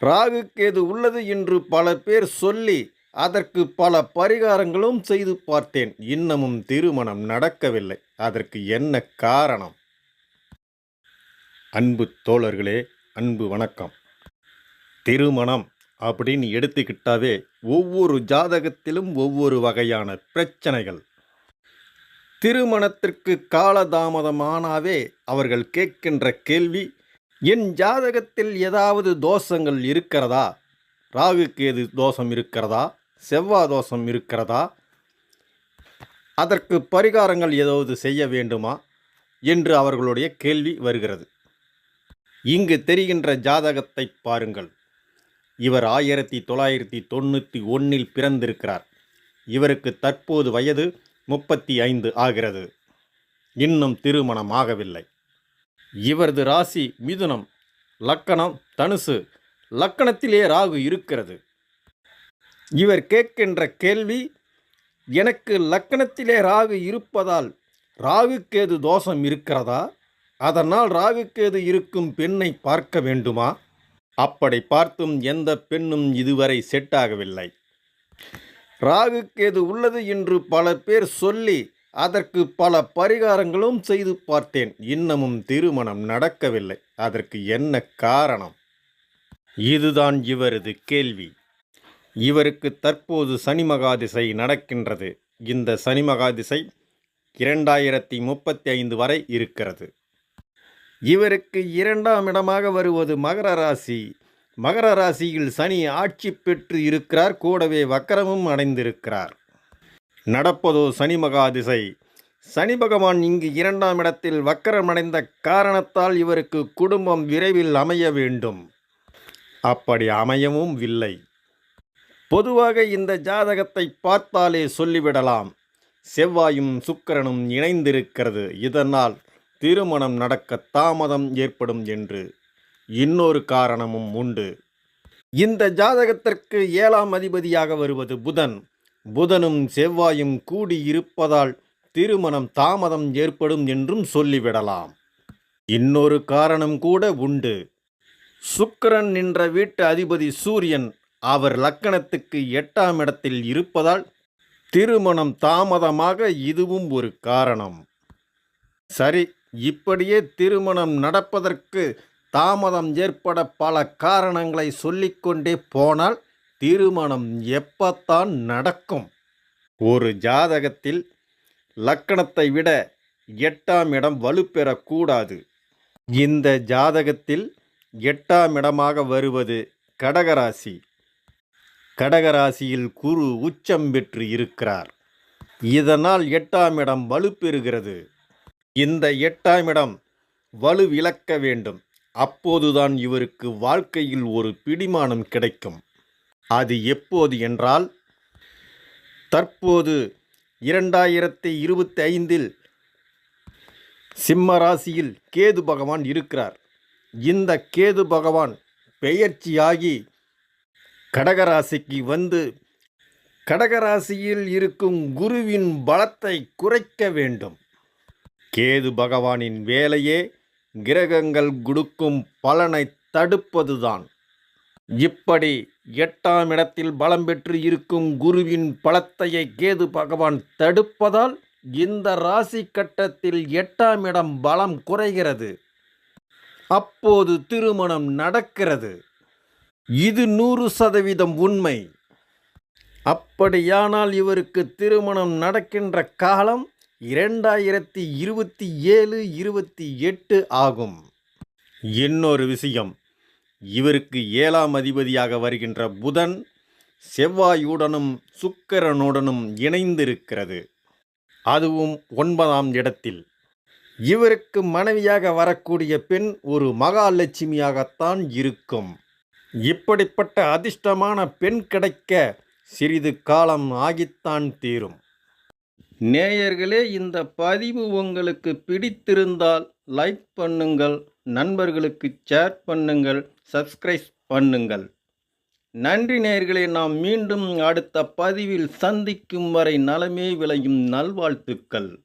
ராகு கேது உள்ளது என்று பல பேர் சொல்லி அதற்கு பல பரிகாரங்களும் செய்து பார்த்தேன். இன்னமும் திருமணம் நடக்கவில்லை. அதற்கு என்ன காரணம்? அன்பு தோழர்களே அன்பு வணக்கம். திருமணம் அப்படின்னு எடுத்துக்கிட்டாவே ஒவ்வொரு ஜாதகத்திலும் ஒவ்வொரு வகையான பிரச்சனைகள். திருமணத்திற்கு காலதாமதமானாவே அவர்கள் கேட்கின்ற கேள்வி என் ஜாதகத்தில் ஏதாவது தோஷங்கள் இருக்கிறதா? ராகு கேது தோஷம் இருக்கிறதா? செவ்வாய் தோஷம் இருக்கிறதா? அதற்கு பரிகாரங்கள் ஏதாவது செய்ய வேண்டுமா? என்று அவர்களுடைய கேள்வி வருகிறது. இங்கு தெரிகின்ற ஜாதகத்தை பாருங்கள். இவர் ஆயிரத்தி தொள்ளாயிரத்தி தொண்ணூற்றி ஒன்றில் பிறந்திருக்கிறார். இவருக்கு தற்போது வயது முப்பத்தி ஐந்து ஆகிறது. இன்னும் திருமணம் ஆகவில்லை. இவரது ராசி மிதுனம் லக்கணம் தனுசு. லக்கணத்திலே ராகு இருக்கிறது. இவர் கேட்கின்ற கேள்வி எனக்கு லக்கணத்திலே ராகு இருப்பதால் ராகுக்கேது தோஷம் இருக்கிறதா? அதனால் ராகுக்கேது இருக்கும் பெண்ணை பார்க்க வேண்டுமா? அப்படி பார்த்தும் எந்த பெண்ணும் இதுவரை செட் ஆகவில்லை ராகுக்கேது உள்ளது என்று பல பேர் சொல்லி அதற்கு பல பரிகாரங்களும் செய்து பார்த்தேன். இன்னமும் திருமணம் நடக்கவில்லை. அதற்கு என்ன காரணம்? இதுதான் இவரது கேள்வி. இவருக்கு தற்போது சனி மகாதிசை நடக்கின்றது. இந்த சனி மகாதிசை இரண்டாயிரத்தி முப்பத்தி ஐந்து வரை இருக்கிறது. இவருக்கு இரண்டாம் இடமாக வருவது மகர ராசி. மகர ராசியில் சனி ஆட்சி பெற்று இருக்கிறார். கூடவே வக்கரமும் அடைந்திருக்கிறார். நடப்பதோ சனி மகாதிசை சனி பகவான் இங்கு இரண்டாம் இடத்தில் வக்கரமடைந்த காரணத்தால் இவருக்கு குடும்பம் விரைவில் அமைய வேண்டும். அப்படி அமையவும் இல்லை. பொதுவாக இந்த ஜாதகத்தை பார்த்தாலே சொல்லிவிடலாம். செவ்வாயும் சுக்கரனும் இணைந்திருக்கிறது. இதனால் திருமணம் நடக்க தாமதம் ஏற்படும் என்று இன்னொரு காரணமும் உண்டு. இந்த ஜாதகத்திற்கு ஏழாம் அதிபதியாக வருவது புதன். புதனும் செவ்வாயும் கூடி இருப்பதால் திருமணம் தாமதம் ஏற்படும் என்றும் சொல்லிவிடலாம். இன்னொரு காரணம் கூட உண்டு. சுக்கரன் நின்ற வீட்டு அதிபதி சூரியன் அவர் லக்கணத்துக்கு எட்டாம் இடத்தில் இருப்பதால் திருமணம் தாமதமாக இதுவும் ஒரு காரணம். சரி இப்படியே திருமணம் நடப்பதற்கு தாமதம் ஏற்பட பல காரணங்களை சொல்லிக்கொண்டே போனால் திருமணம் எப்பத்தான் நடக்கும்? ஒரு ஜாதகத்தில் லக்கணத்தை விட எட்டாம் இடம் வலுப்பெறக்கூடாது. இந்த ஜாதகத்தில் எட்டாம் இடமாக வருவது கடகராசி. கடகராசியில் குரு உச்சம் பெற்று இருக்கிறார். இதனால் எட்டாம் இடம் வலுப்பெறுகிறது. இந்த எட்டாம் இடம் வலுவிழக்க வேண்டும். அப்போதுதான் இவருக்கு வாழ்க்கையில் ஒரு பிடிமானம் கிடைக்கும். அது எப்போது என்றால் தற்போது இரண்டாயிரத்தி இருபத்தி ஐந்தில் சிம்ம ராசியில் கேது பகவான் இருக்கிறார். இந்த கேது பகவான் பெயர்ச்சியாகி கடகராசிக்கு வந்து கடகராசியில் இருக்கும் குருவின் பலத்தை குறைக்க வேண்டும். கேது பகவானின் வேலையே கிரகங்கள் கொடுக்கும் பலனை தடுப்பதுதான். இப்படி எட்டாம் இடத்தில் பலம் பெற்று இருக்கும் குருவின் பலத்தையை கேது பகவான் தடுப்பதால் இந்த ராசி கட்டத்தில் எட்டாம் இடம் பலம் குறைகிறது. அப்போது திருமணம் நடக்கிறது. இது நூறு சதவீதம் உண்மை. அப்படியானால் இவருக்கு திருமணம் நடக்கின்ற காலம் இரண்டாயிரத்தி இருபத்தி ஏழு இருபத்தி எட்டு ஆகும். இன்னொரு விஷயம். இவருக்கு ஏழாம் அதிபதியாக வருகின்ற புதன் செவ்வாயுடனும் சுக்கரனுடனும் இணைந்திருக்கிறது. அதுவும் ஒன்பதாம் இடத்தில். இவருக்கு மனைவியாக வரக்கூடிய பெண் ஒரு மகாலட்சுமியாகத்தான் இருக்கும். இப்படிப்பட்ட அதிர்ஷ்டமான பெண் கிடைக்க சிறிது காலம் ஆகித்தான் தீரும். நேயர்களே இந்த பதிவு உங்களுக்கு பிடித்திருந்தால் லைக் பண்ணுங்கள் நண்பர்களுக்கு ஷேர் பண்ணுங்கள் சப்ஸ்கிரைப் பண்ணுங்கள். நன்றி நேர்களை நாம் மீண்டும் அடுத்த பதிவில் சந்திக்கும் வரை நலமே விளையும். நல்வாழ்த்துக்கள்.